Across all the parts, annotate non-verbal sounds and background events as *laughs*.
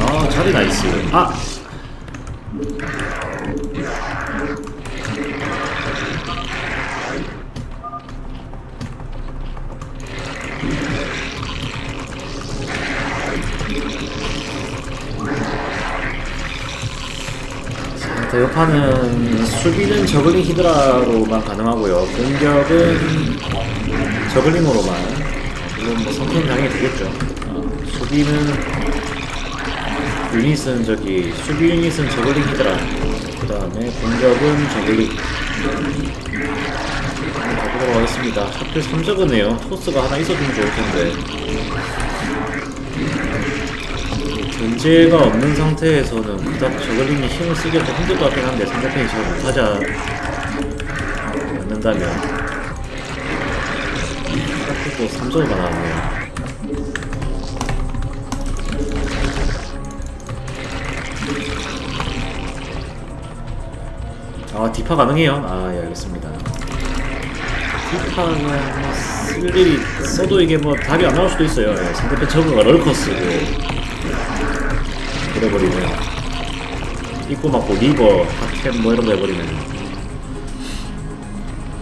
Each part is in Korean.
아 자리 나이스 아 대역파는 수비는 저글링 히드라로만 가능하고요. 공격은 저글링으로만 물론 뭐 성큰 당연히 되겠죠. 어, 수비는 유닛은 저기 수비 유닛은 저글링 히드라 그 다음에 공격은 저글링 가보도록 하겠습니다. 하필 3저그네요. 토스가 하나 있어주면 좋을 텐데 견제가 없는 상태에서는 그닥 저글링이 힘을 쓰기가 좀 힘들 것 같긴 한데 상대편이 잘 못하지 않는다면 하필 또 3저그가 나왔네요. 아 디파 가능해요? 아 예 알겠습니다. 디파는 쓸 일이 써도 이게 뭐 답이 안 나올 수도 있어요. 예, 상대편 저그가 럴커 쓰고 그래버리면 입고 맞고 리버, 핫템 뭐 이런 거 해버리면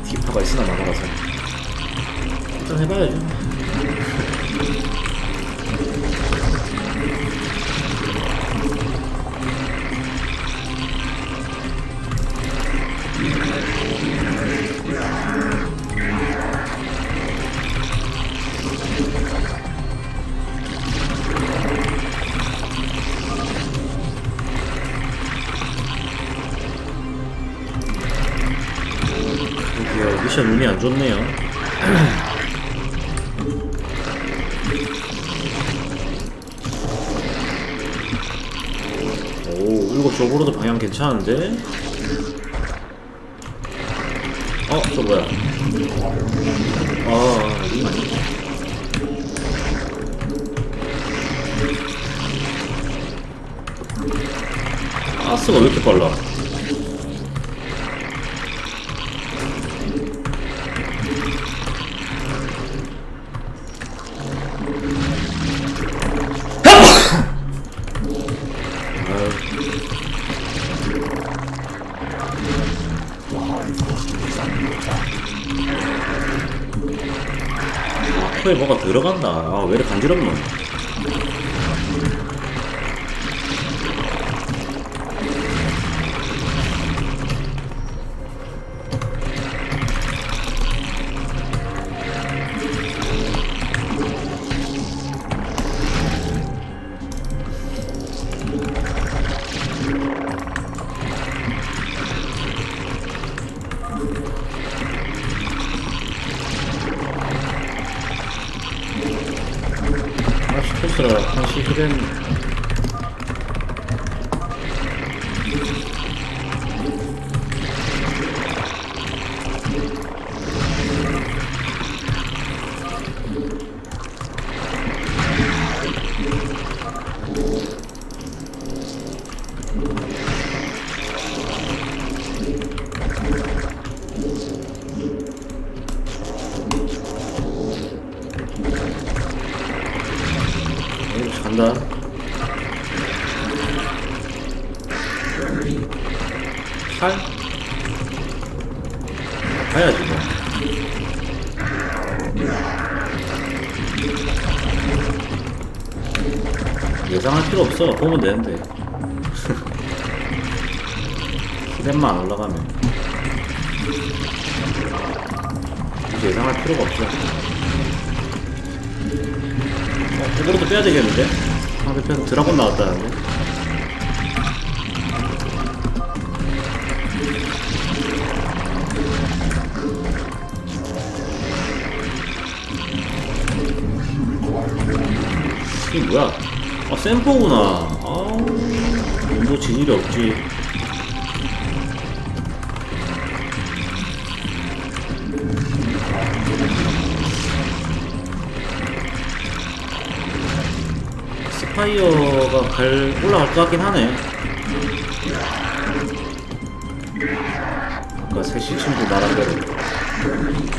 디파가 있으나 마나라서 일단 해봐야죠 드디어 미션 운이 안 좋네요 *clears throat* 오 일곱 쪽으로도 방향 괜찮은데? 어? 저 뭐야 아 이거 아니 가스가 왜 이렇게 빨라 코에 뭐가 들어간다. 아, 왜 이렇게 간지럽노? 팔? 가야지 뭐. 예상할 필요 없어. 보면 되는데. *laughs* 안 올라가면. 예상할 필요가 없어. 어, 이거라도 빼야 되겠는데? 상대편 드라곤 나왔다는데? 이게 뭐야? 아, 샘포구나. 아, 뭐 지질이 없지. 스파이어가 갈, 올라갈 것 같긴 하네. 아까 셋이 친구 말한 대로.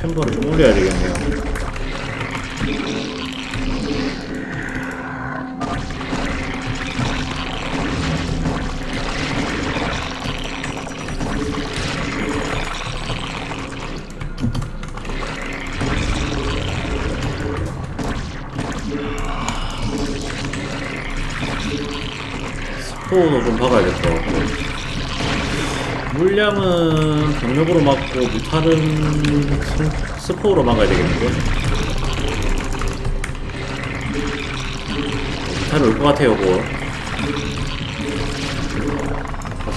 챔버를 좀 올려야 되겠네요. 스포도 좀 박아야 될것 같고. 물량은 병력으로 막고 뮤탈은 스- 스포로 막아야 되겠는데? 뮤탈이 올것 같아요 그거.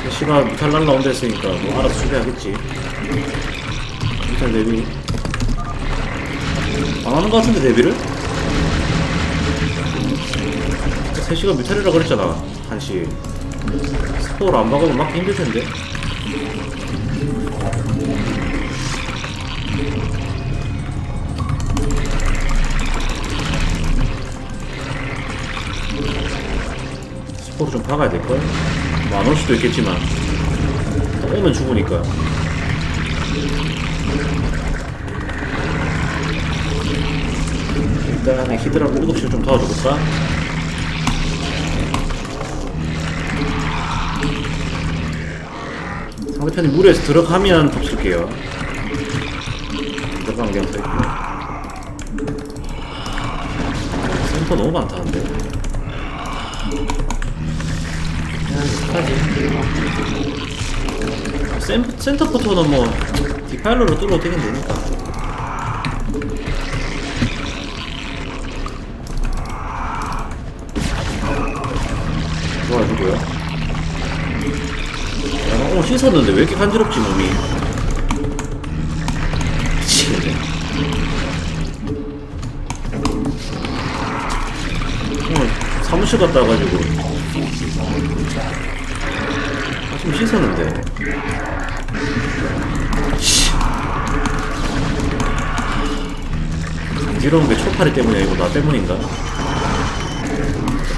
3시가 뮤탈 날라온다 했으니까 뭐 알아서 수비하겠지. 뮤탈 대비. 안 하는 것 같은데 데뷔를? 3시가 뮤탈이라 그랬잖아 1시 스포로 안 박으면 막기 힘들 텐데 스포로 좀 박아야 될걸? 뭐 안 올 수도 있겠지만 또 오면 죽으니까 일단은 히드라고 7시를 좀 도와줘볼까? 상대편이 무리해서 들어가면 덮칠게요. 들어가면 그냥 서있고 센터 너무 많다는데? 야 어떡하지 센, 센터부터는 뭐 디파일러로 뚫어도 되긴 되니까 씻었는데 왜 이렇게 간지럽지 몸이? 미치겠네. 오늘 사무실 갔다 와가지고. 아침 씻었는데. 씨. 간지러운 게 초파리 때문이야. 이거 나 때문인가?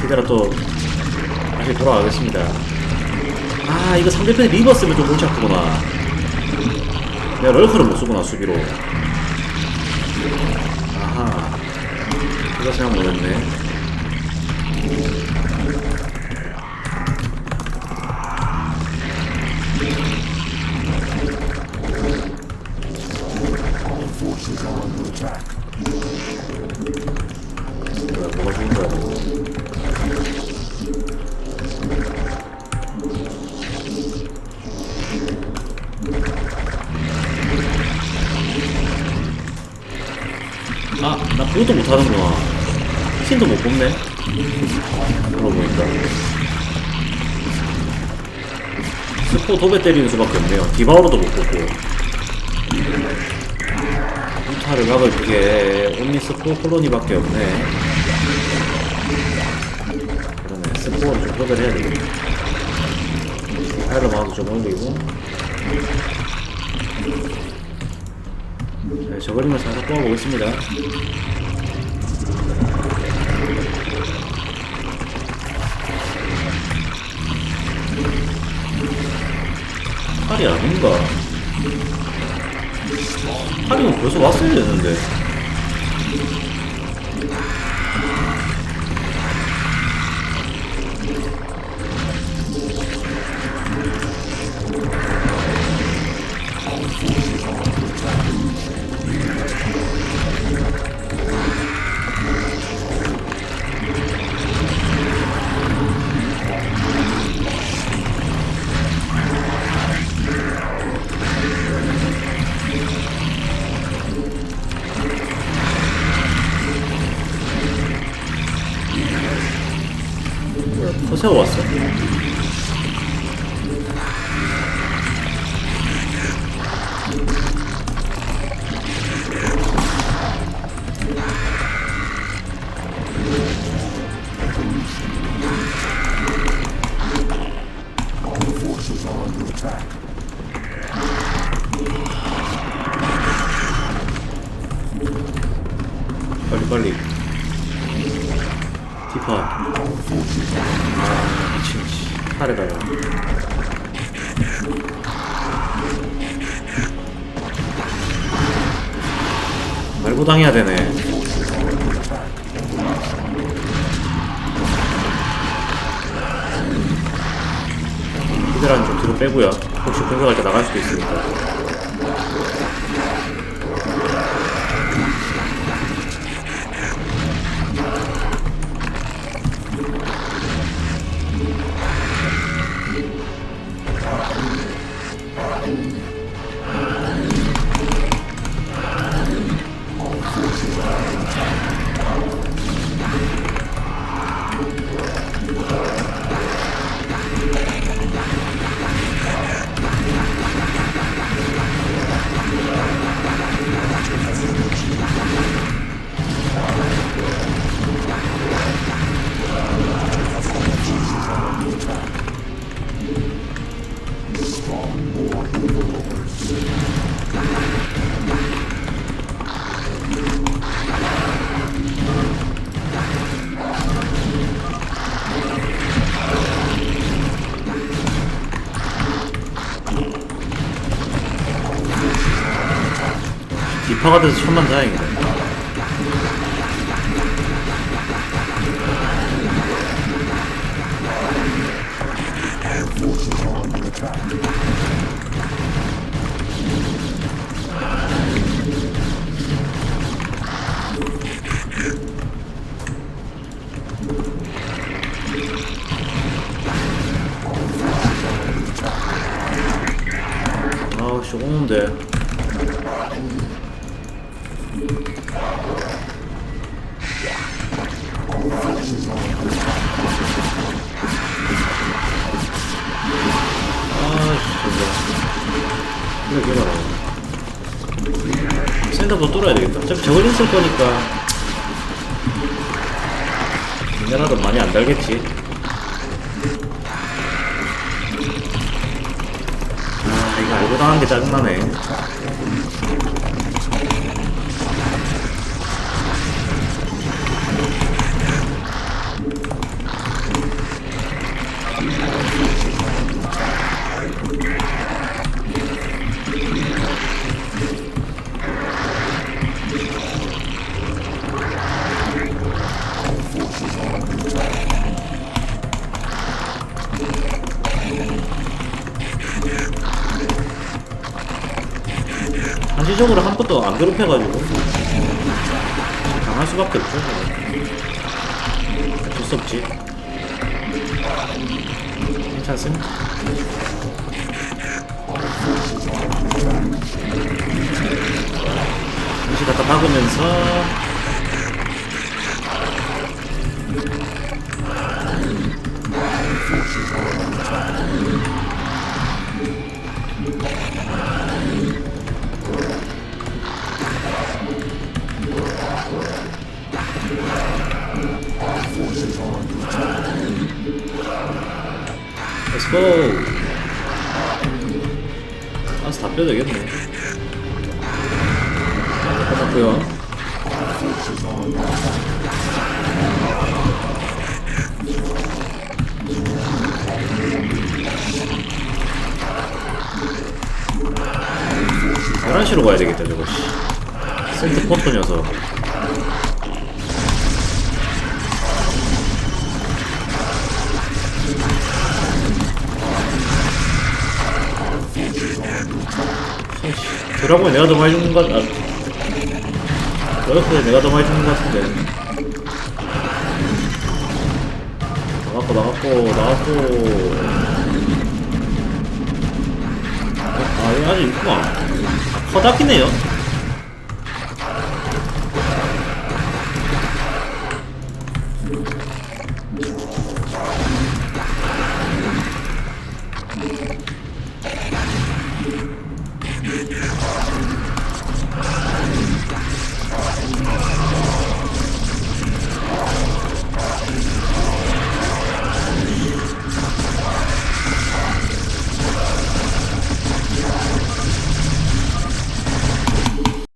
기다려 또 다시 돌아가겠습니다 아 이거 상대편이 리버 쓰면 좀 골치 아프구나. 내가 럴커를 못 쓰구나 수비로. 아하. 그거 생각 못했네. 뭐야 못하는구나. 킨도 못 뽑네. 그러고 보니까. 스포 도배 때리는 수밖에 없네요. 디바우로도 못 뽑고. 유타를 막을 게 온리 스포 콜로니밖에 없네. 그러네. 스포를 좀 도배를 해야 되겠네. 파일러 마우스 좀 올리고. 네, 저그림을 살짝 뽑아보겠습니다. 팔이 아닌가? 팔이면 벌써 왔어야 되는데. 되네. 히드라는 좀 뒤로 빼고요. 혹시 공격할 때 나갈 수도 있으니까. 디파가 돼서 천만 다행이다. 이거 봐라 센터부터 뚫어야 되겠다. 어차피 저글링 쓸 거니까. 인간하도 많이 안 달겠지. 아 이거 알고 당한 게 짜증나네 안 괴롭혀가지고. 강할 수밖에 없죠. 뭐. 어쩔 수 없지. 괜찮습니다. 잠시 갖다 박으면서 Go. 아스 다 빼도 되겠네. 끝났고요. 열한 시로 가야 되겠다 저거. 씨. 센터 포터 녀석. 드라곤이 내가 더 많이 죽는 것 같.. 아. 그렇게 내가 더 많이 죽는 것 같은데. 나갔고 나갔고 나갔고. 아 여기 아직 있구나 아, 커다기네요